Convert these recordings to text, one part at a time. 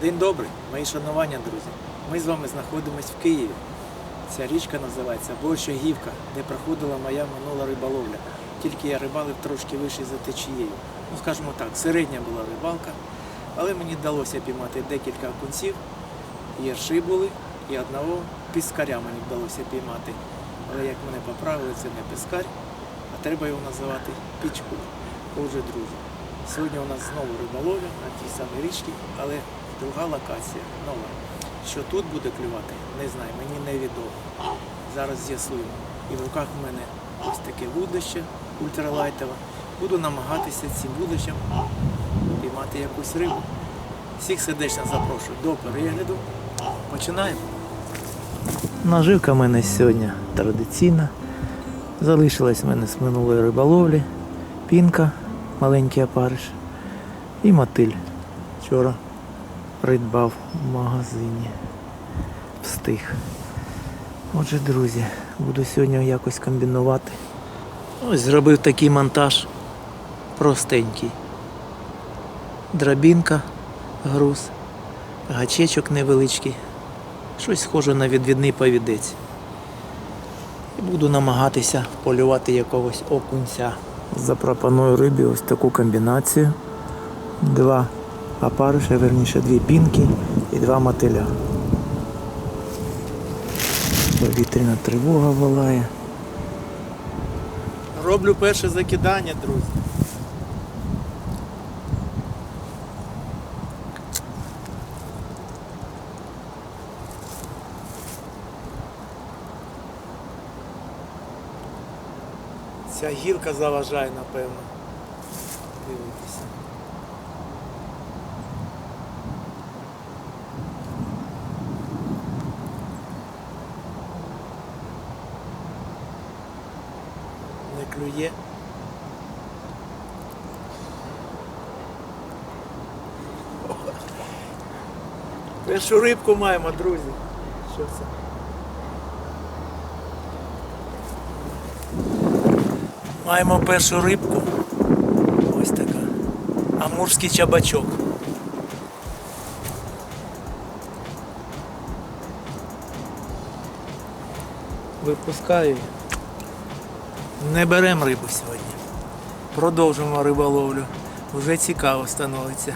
День добрий, мої шанування, друзі. Ми з вами знаходимося в Києві. Ця річка називається Борщагівка, де проходила моя минула риболовля. Тільки я рибалив трошки вище за течією. Ну, скажімо так, середня була рибалка, але мені вдалося піймати декілька окунців, єрши були, і одного піскаря мені вдалося піймати. Але як мене поправили, це не піскар, а треба його називати пічкою. Отже, друзі, сьогодні у нас знову риболовля на тій самій річці, але друга локація нова. Що тут буде клювати, не знаю, мені невідомо. Зараз з'ясуємо. І в руках в мене ось таке вудлище ультралайтове. Буду намагатися цим вудлищем піймати якусь рибу. Всіх сердечно запрошую до перегляду. Починаємо. Наживка в мене сьогодні традиційна. Залишилась в мене з минулої риболовлі. Пінка, маленький опариш і мотиль. Вчора придбав в магазині. Встиг. Отже, друзі, буду сьогодні якось комбінувати. Ось зробив такий монтаж простенький. Драбінка, груз, гачечок невеличкий. Щось схоже на відвідний повідець. І буду намагатися полювати якогось окунця. Запропоную рибі ось таку комбінацію. Два опариша, верніше дві пінки і два мотиля. Повітряна тривога волає. Роблю перше закидання, друзі. Ця гілка заважає, напевно. Дивитися. Не клює. Першу рибку маємо, друзі. Що це? Маємо першу рибку. Ось така. Амурський чабачок. Випускаю. Не беремо рибу сьогодні. Продовжимо риболовлю. Вже цікаво становиться.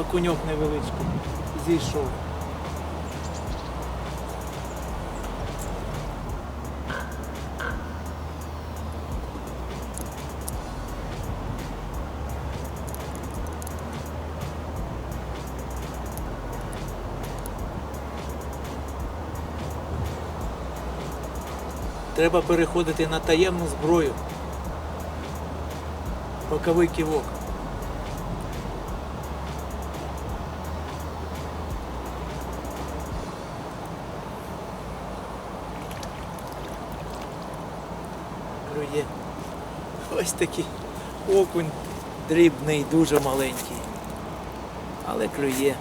Окуньок невеличкий. Зійшов. Треба переходити на таємну зброю. Боковий ківок. Ось такий окунь дрібний, дуже маленький. але клює.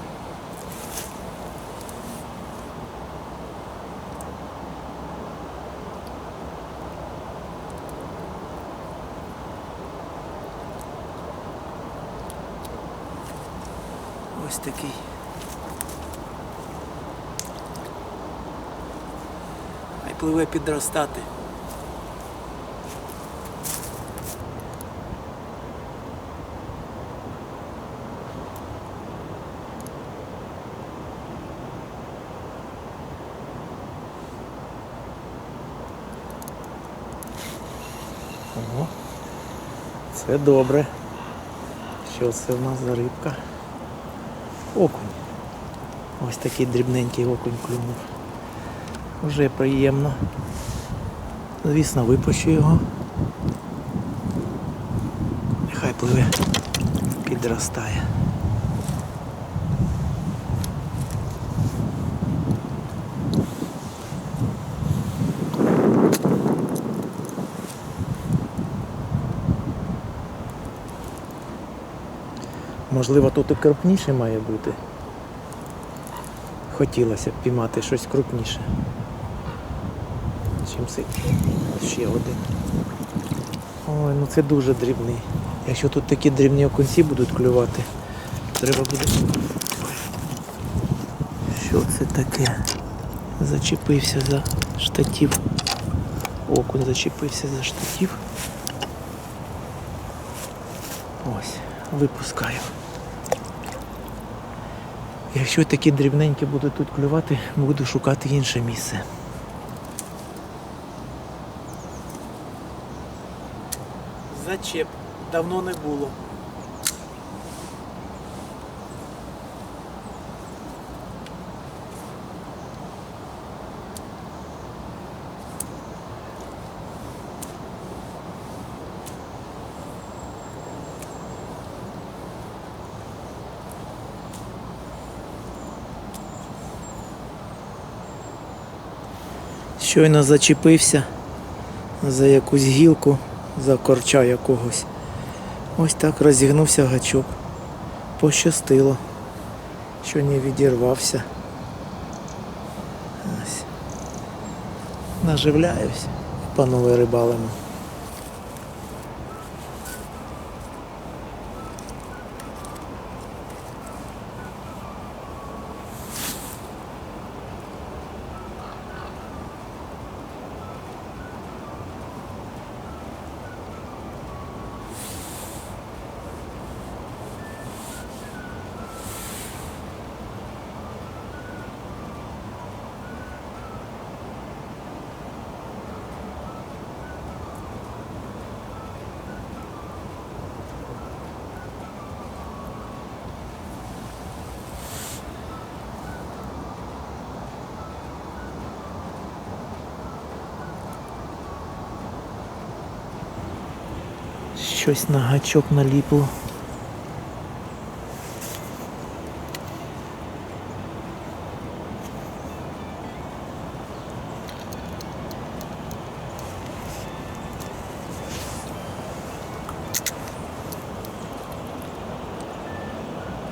Ось такий. Пливе підростати. Це добре. Що це в нас за рибка? Окунь. Ось такий дрібненький окунь клюнув. Вже приємно. Звісно, випущу його. Нехай пливе, підростає. Можливо, тут і крупніше має бути. Хотілося б піймати щось крупніше. Чим це ще один. Ой, ну це дуже дрібний. Якщо тут такі дрібні окунці будуть клювати, треба буде. Що це таке? Зачепився за штатів. Окунь зачепився за штатів. Ось, випускаю. Якщо такі дрібненькі будуть тут клювати, буду шукати інше місце. Зачеп. Давно не було. Щойно зачепився за якусь гілку, за корча якогось. Ось так розігнувся гачок. Пощастило, що не відірвався. Ось. Наживляюсь, панове рибалимо. Щось на гачок наліпло.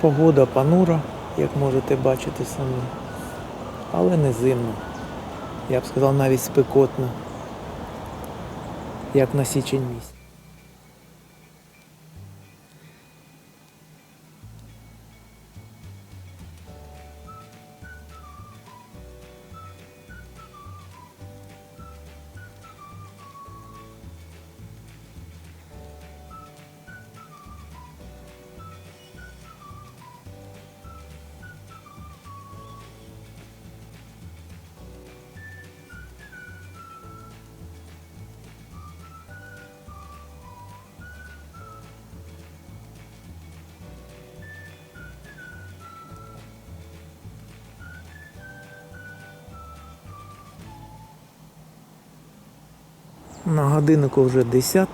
Погода панура, як можете бачити самі, але не зимно. Я б сказав навіть спекотно, як на січень місяць. На годиннику вже 10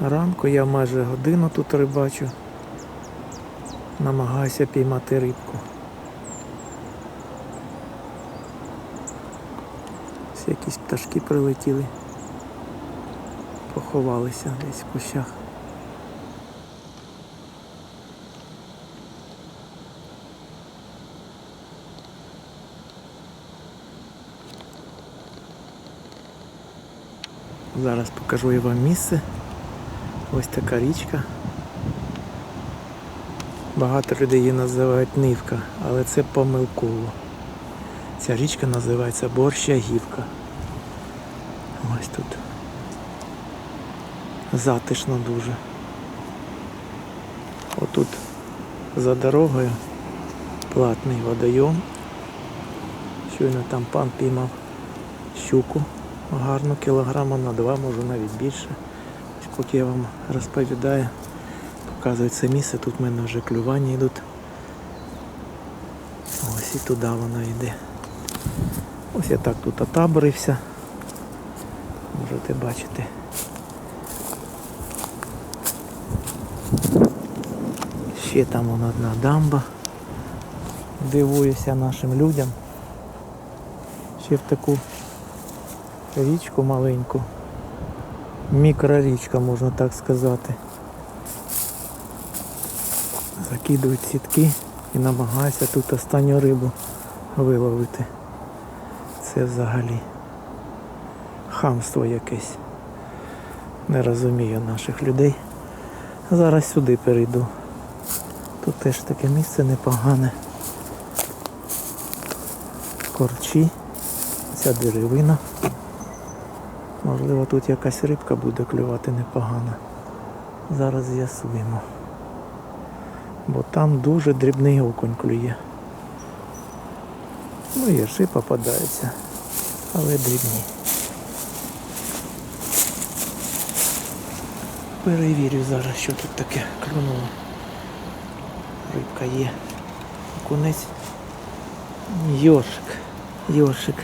ранку, я майже годину тут рибачу. Намагаюся піймати рибку. Ось якісь пташки прилетіли. Поховалися десь в кущах. Зараз покажу я вам місце. Ось така річка. Багато людей її називають Нивка, але це помилково. Ця річка називається Борщагівка. Ось тут. Затишно дуже. Отут за дорогою платний водойом. Щойно там пан піймав щуку гарну, кілограма на два, може навіть більше. Ось поки я вам розповідаю, показую це місце, тут в мене вже клювання йдуть. Ось і туди воно йде. Ось я так тут отаборився. Можете бачити. Ще там вон одна дамба. Дивуюся нашим людям. Ще в таку річку маленьку. Мікрорічка, можна так сказати. Закидують сітки і намагаються тут останню рибу виловити. Це взагалі хамство якесь. Не розумію наших людей. Зараз сюди перейду. Тут теж таке місце непогане. Корчі, ця деревина. Можливо, тут якась рибка буде клювати непогано. Зараз з'ясуємо. Бо там дуже дрібний окунь клює. Ну, єрши попадаються, але дрібні. Перевірю зараз, що тут таке клюнуло. Рибка є. Окунець. Йоршик. Йоршик.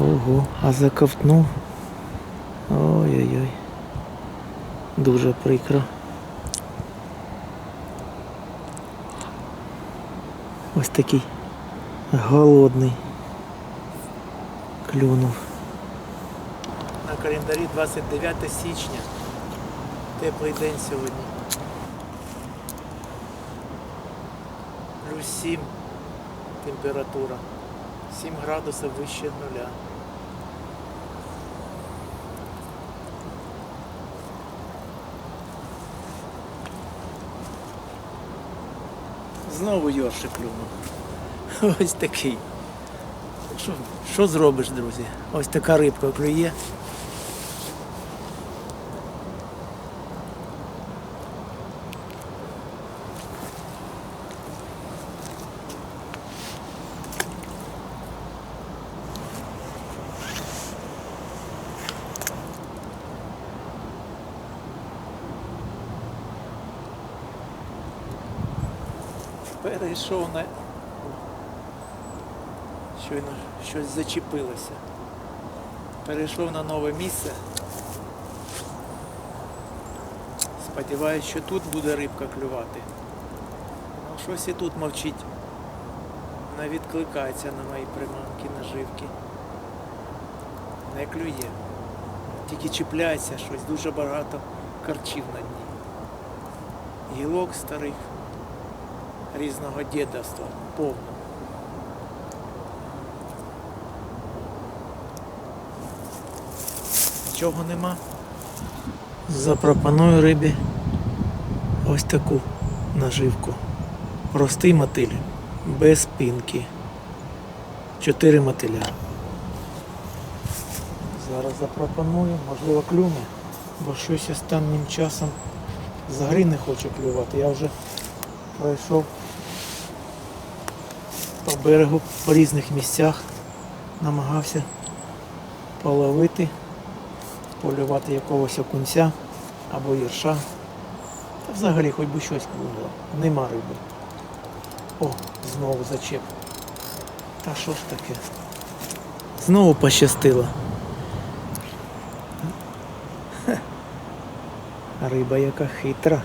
Ого, а заковтнув. Ой-ой-ой. Дуже прикро. Ось такий голодний. Клюнув. На календарі 29 січня. Теплий день сьогодні. Плюс 7 температура. 7 градусів вище нуля. Знову Йорши плюнув. Ось такий. Що, що зробиш, друзі? Ось така рибка клює. Перейшов на. Щойно щось зачепилося. Перейшов на нове місце. Сподіваюсь, що тут буде рибка клювати. Ну, щось і тут мовчить. Не відкликається на мої приманки, наживки. Не клює. Тільки чіпляється щось, дуже багато карчів на дні. Гілок старих різного дідовства повно. Нічого нема. Запропоную рибі ось таку наживку. Простий мотиль, без спинки. Чотири мотиля. Зараз запропоную, можливо клюне, бо щось останнім часом взагалі не хоче клювати. Я вже пройшов по берегу по різних місцях, намагався половити, полювати якогось окунця або гірша. Та взагалі хоч би щось клюнуло. Нема риби. О, знову зачеп. Та що ж таке? Знову пощастило. Риба яка хитра.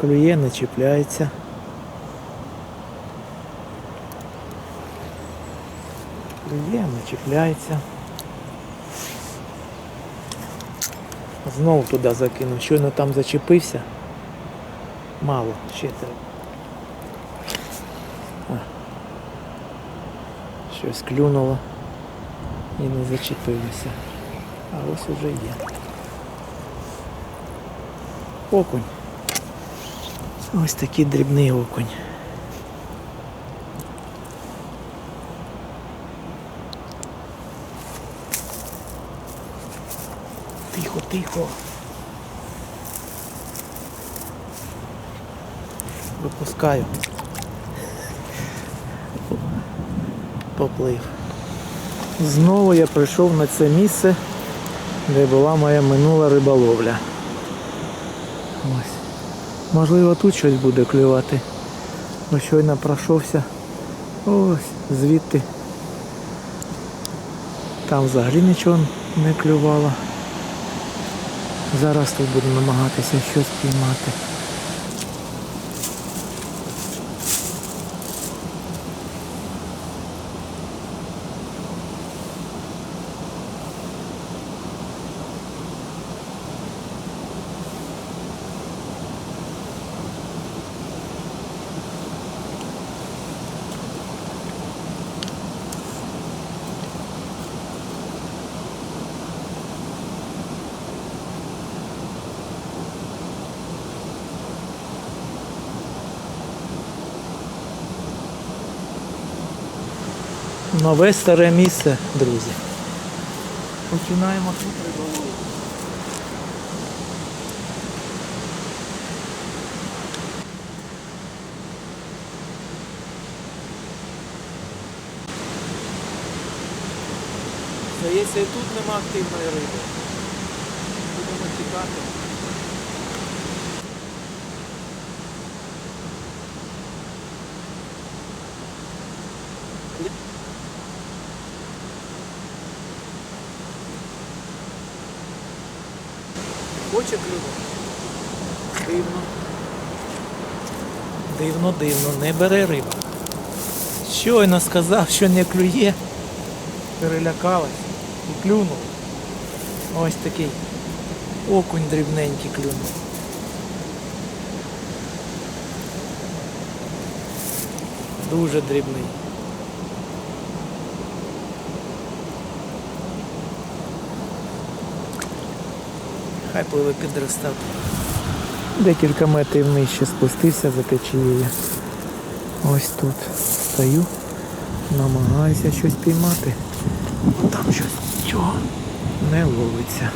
Клює, не чіпляється. Клює, не чіпляється. Знову туди закинув. Щойно там зачепився. Мало, ще треба. Щось клюнуло. і не зачепилися. А ось уже є. Окунь. Ось такий дрібний окунь. Тихо. Випускаю. Поплив. Знову я прийшов на це місце, де була моя минула риболовля. Ось. Можливо, тут щось буде клювати. Бо щойно пройшовся. Ось, звідти. Там взагалі нічого не клювало. Зараз тут будемо намагатися щось піймати. Нове старе місце, друзі. Починаємо тут риболовлю. Здається, і тут нема активної риби. Будемо чекати. Хоче клювати. Дивно. Дивно, дивно, не бере риба. Щойно сказав, що не клює. Перелякалась і клюнув. Ось такий окунь дрібненький клюнув. Дуже дрібний. Хай пливе підростав. Декілька метрів нижче спустився за течією. Ось тут стою, намагаюся щось піймати. Там щось нічого не ловиться.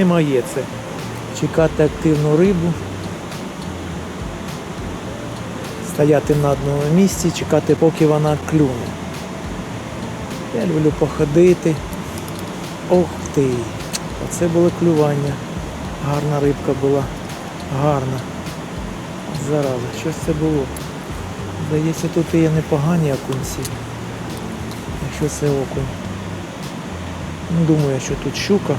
Не моє це. Чекати активну рибу. Стояти на одному місці, чекати, поки вона клюне. Я люблю походити. Ох ти! Оце було клювання. Гарна рибка була. Гарна. Зараза, що це було? Здається, тут є непогані окунці. Якщо це окунь. Ну, Думаю, що тут щука.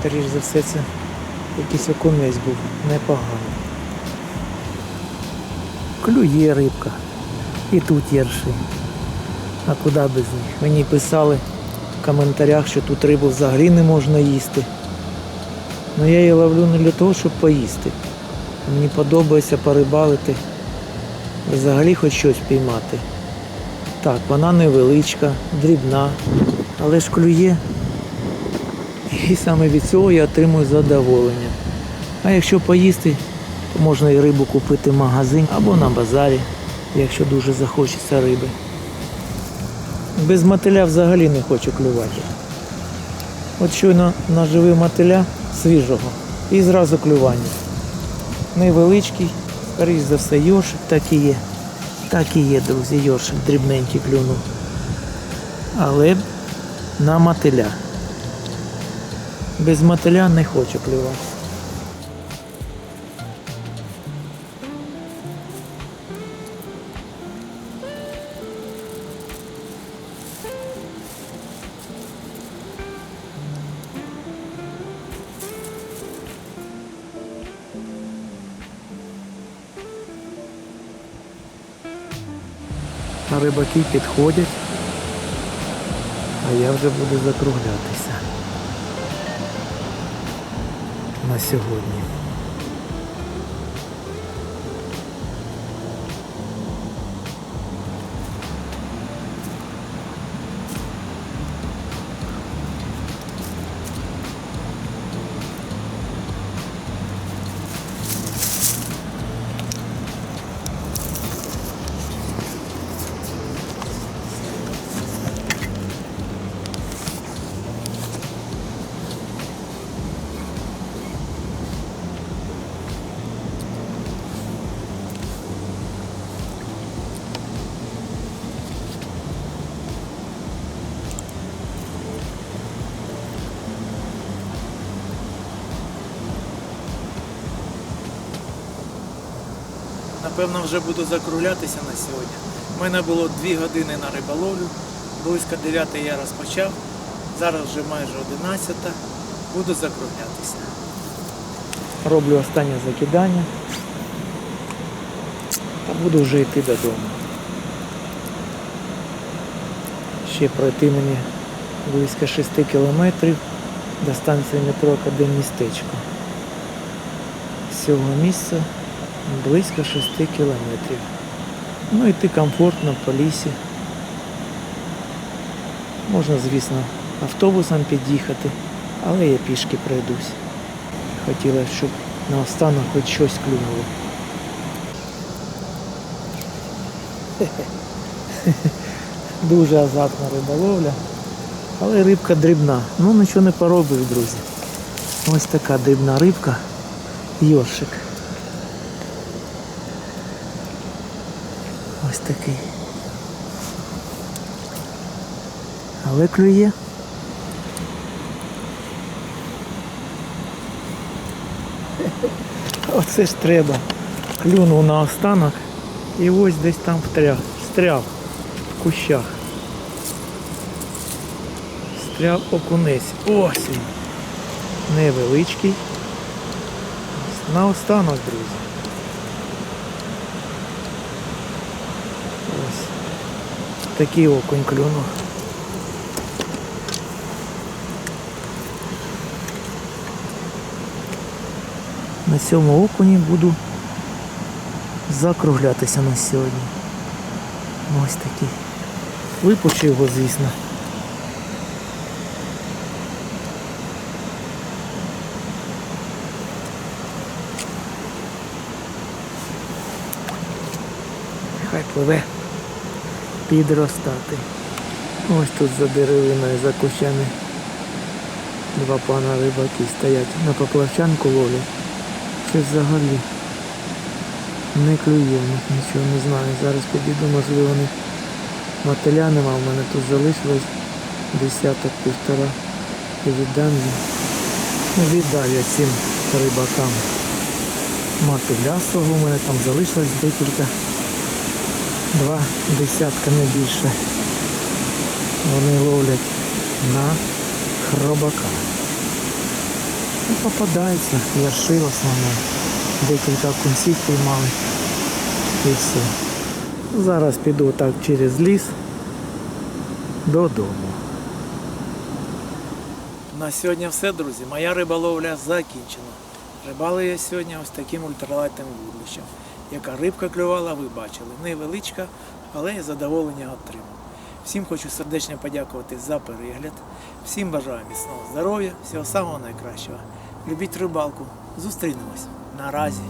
Скоріш за все це якийсь окунець був непоганий. Клює рибка. І тут єрши. А куди без них? Мені писали в коментарях, що тут рибу взагалі не можна їсти. Ну я її ловлю не для того, щоб поїсти. Мені подобається порибалити, взагалі хоч щось піймати. Так, вона невеличка, дрібна, але ж клює. І саме від цього я отримую задоволення. А якщо поїсти, то можна і рибу купити в магазин або на базарі, якщо дуже захочеться риби. Без мотиля взагалі не хочу клювати. От щойно наживив мотиля свіжого і зразу клювання. Невеличкий, скоріш за все, йошик так і є. Так і є, друзі, йошик дрібненький клюнув. Але на мотиля. Без мотиля не хочу плювати. Рибаки підходять, а я вже буду закруглятися на сьогодні. Напевно, вже буду закруглятися на сьогодні. У мене було 2 години на риболовлю. Близько 9 я розпочав. Зараз вже майже 11. Буду закруглятися. Роблю останнє закидання. Та буду вже йти додому. Ще пройти мені близько 6 кілометрів до станції метро Академмістечко. З цього місця близько 6 кілометрів. Ну йти комфортно по лісі. Можна, звісно, автобусом під'їхати, але я пішки пройдусь. Хотілося, щоб наостанок хоч щось клюнуло. Дуже азартна риболовля, але рибка дрібна. Ну нічого не поробиш, друзі. Ось така дрібна рибка, йоршик. Ось такий. Але клює. Оце ж треба. Клюнув на останок і ось десь там втряг, встряв в кущах. Встряв окунець. Ось він. Невеличкий. На останок, друзі. Такий окунь клюнув. На цьому окуні буду закруглятися на сьогодні. Ось такий. Випущу його, звісно. Хай пливе підростати. Ось тут за деревиною, за кущами два пана рибаки стоять. На поплавчанку ловлять. Чи взагалі не клює нічого, не знаю. Зараз підійду, можливо, вони мотиля нема, в мене тут залишилось десяток півтора. І віддам їм. Ну, віддав я цим рибакам. Мотиля свого в мене там залишилось декілька. Два десятка не більше. Вони ловлять на хробака. Ну, попадається, ярши в основному. Декілька кунців піймали. І все. Зараз піду так через ліс додому. На сьогодні все, друзі. Моя риболовля закінчена. Рибали я сьогодні ось таким ультралайтним вудлищем. Яка рибка клювала, ви бачили. Невеличка, але я задоволення отримав. Всім хочу сердечно подякувати за перегляд. Всім бажаю міцного здоров'я, всього самого найкращого. Любіть рибалку. Зустрінемось. Наразі.